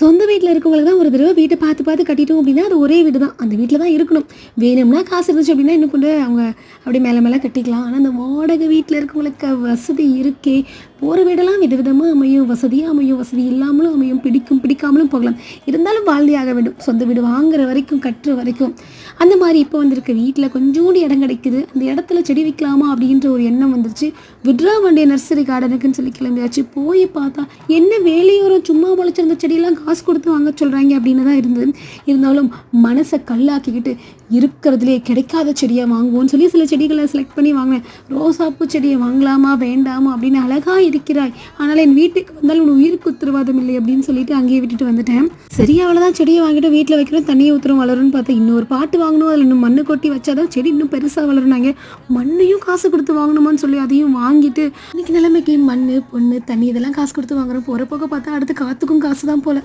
சொந்த வீட்டில் இருக்கவங்களுக்கு தான் ஒரு தடவை வீட்டை பார்த்து பார்த்து கட்டிட்டோம் அப்படின்னா அது ஒரே வீடு தான் அந்த வீட்டில் தான் இருக்கணும். வேணும்னா காசு இருந்துச்சு அப்படின்னா இன்னும் கொண்டு அவங்க அப்படியே மேலே மேலே கட்டிக்கலாம். ஆனால் அந்த வாடகை வீட்டில் இருக்கவங்களுக்கு வசதி இருக்கே. போகிற வீடெல்லாம் விதவிதமாக அமையும். வசதியாக அமையும். வசதி இல்லாமலும் அமையும். பிடிக்கும் பிடிக்காமலும் போகலாம். இருந்தாலும் வாழ்ந்தே வேண்டும். சொந்த வீடு வாங்குற வரைக்கும் கட்டுற வரைக்கும். அந்த மாதிரி இப்போ வந்திருக்க. வீட்டில் கொஞ்சோண்டு இடம் கிடைக்குது. அந்த இடத்துல செடி வைக்கலாமா அப்படின்ற ஒரு எண்ணம் வந்துருச்சு. விட்ரா வண்டிய நர்சரி கார்டனுக்குன்னு சொல்லி கிளம்பியாச்சு. போய் பார்த்தா என்ன வேலையோரம் சும்மா முளைச்சிருந்த செடியெல்லாம் காசு கொடுத்து வாங்க சொல்கிறாங்க அப்படின்னு தான் இருந்தது. இருந்தாலும் மனசை கல்லாக்கிக்கிட்டு இருக்கிறதுலே கிடைக்காத செடியை வாங்குவோம்னு சொல்லி சில செடிகளை செலக்ட் பண்ணி வாங்கினேன். ரோசாப்பூ செடியை வாங்கலாமா வேண்டாமா அப்படின்னு அழகாக இருக்கிறாய். ஆனால் என் வீட்டுக்கு வந்தால் உன் உயிருக்கு உத்தரவாதம் இல்லை அப்படின்னு சொல்லிட்டு அங்கேயே விட்டுட்டு வந்துட்டேன். சரி அவ்வளோதான் செடியை வாங்கிட்டு வீட்டில் வைக்கிறோம் தண்ணியை ஊற்றுறோம் வளரும்னு பார்த்தா இன்னொரு பாட்டு வாங்கணும். அதில் இன்னும் மண்ணு கொட்டி வச்சாதான் செடி இன்னும் பெருசாக வளருனாங்க. மண்ணையும் காசு கொடுத்து வாங்கணுமான்னு சொல்லி அதையும் வாங்கிட்டு இன்னைக்கு நிலைமைக்கு மண் பொண்ணு தண்ணி இதெல்லாம் காசு கொடுத்து வாங்குறோம். போகிற போக பார்த்தா அடுத்து காற்றுக்கும் காசு தான் போல.